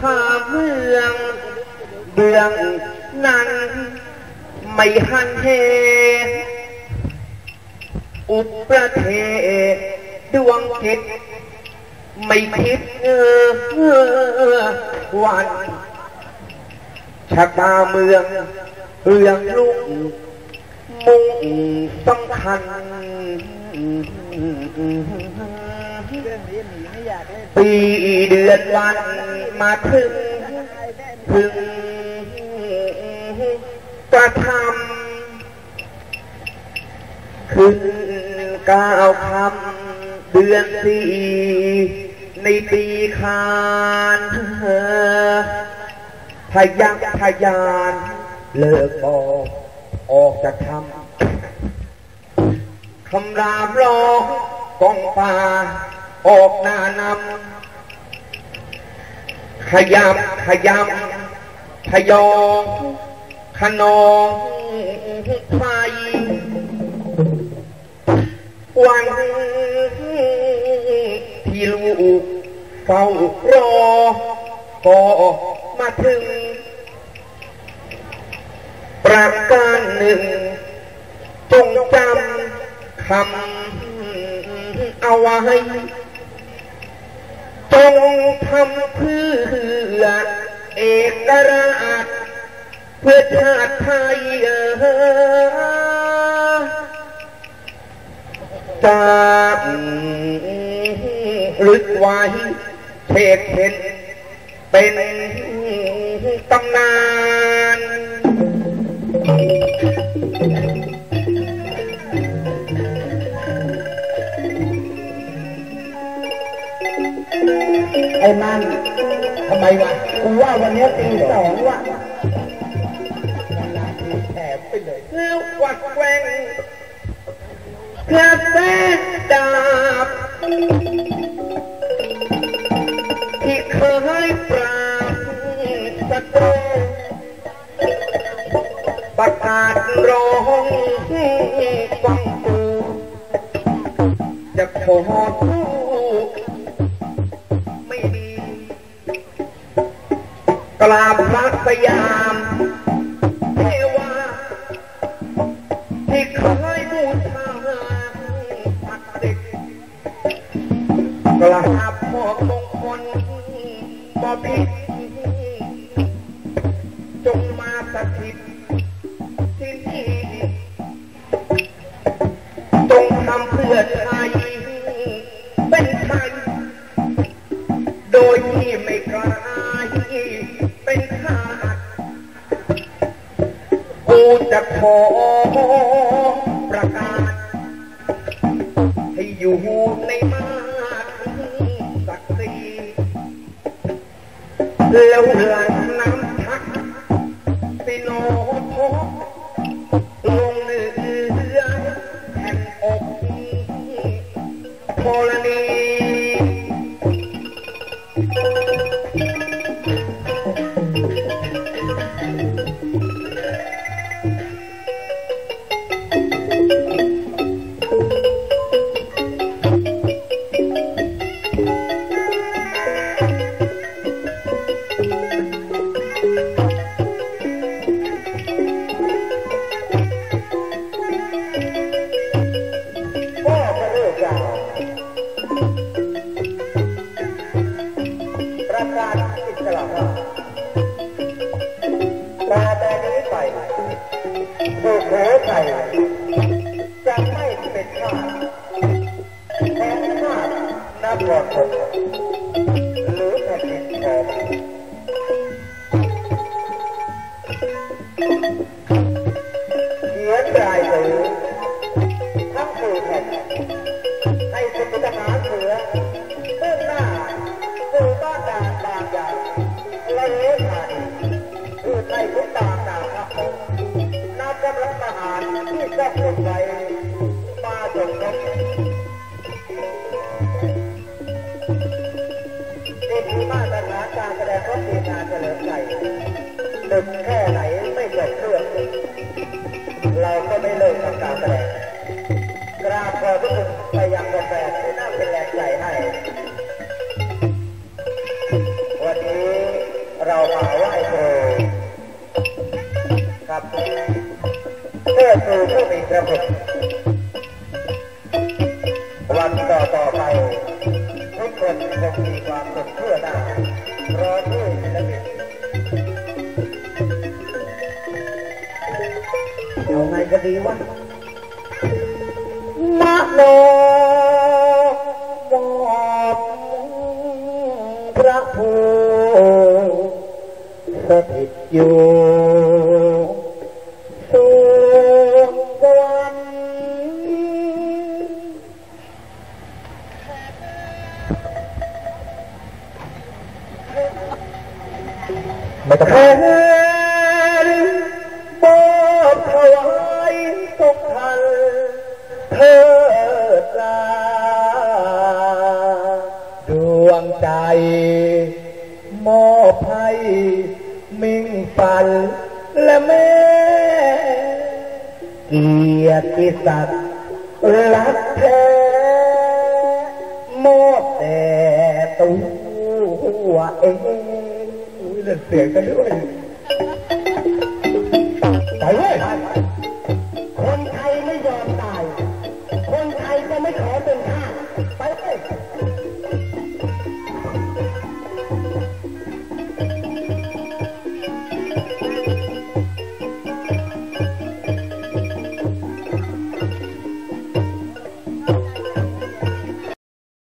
พาเมืองเบื้องนั้น ไม่หันเหอุประเทศดวงจิตไม่คิดเออวันชะตาเมืองเรื่องลุกมุ่งสำคัญ ปีเดือนวันมาถึง ถึงประทำขึ้นก้าวคำเดือนสี่ในปีคานพยักพยานเลิกบอกออกจากทำคำรามร้องกองป่า ออกหน้านำขยำขยำพยองขนองไฟวันที่ลูกเฝ้ารอก็มาถึง ประการหนึ่ง จงจำคำเอาไว้ งทำเพื่อเอกราชเพื่อชาติไทยจากลึกไว้เทกเห็นเป็นตำนาน ไอ้มันทำไมวะกูว่าวันนี้ตีสองว่ะแถมไปเลยแล้วกวักแกว่งกระแสดาบที่เคยปราบศัตรูประกาศร้องฟังกูจะขอสู้ไม่ กราบพระสยามเทวาที่เคยบูชาศักดิ์สิทธิ์กราบมอกมงคลบอพิษจงมาสถิต จะขอประกาศ ให้อยู่ในมาตรศักดิ์ศรีแล้วหลัง ประกาศอิสระว่าต่อแต่นี้ไปสุโขทัยจะไม่เป็นข้าสแทนข้าสนครปฐมหรือแผ่นดินของเขียนราย ก็ลงไปมาจบนั้นนี่คือมาตรฐาการแสดงของทีมงาเฉลิมใจดึกแค่ไหนไม่จบเครื่อง เราก็ไม่เลิกทำการกราบขอทุกไปยังแฟนที่นั่เป็นแรงใจให้ วันนี้เรามาไหว้ครับ มีระคุณวันต่อต่อไปทุกคนคงมีความสุขเพื่อหน้ารอด้วยและบิดเอาไงก็ดีวะมโนมอบพระภูสถิตอยู่ ไม่ต้องแทนบอบถวายตกทันเทิดลาดวงใจ มอบให้มิ่งฝันและแม่เกียรติศักดิ์รักแท้มอบแต่ตัวเอง เสียงกันด้วยไปเว้ย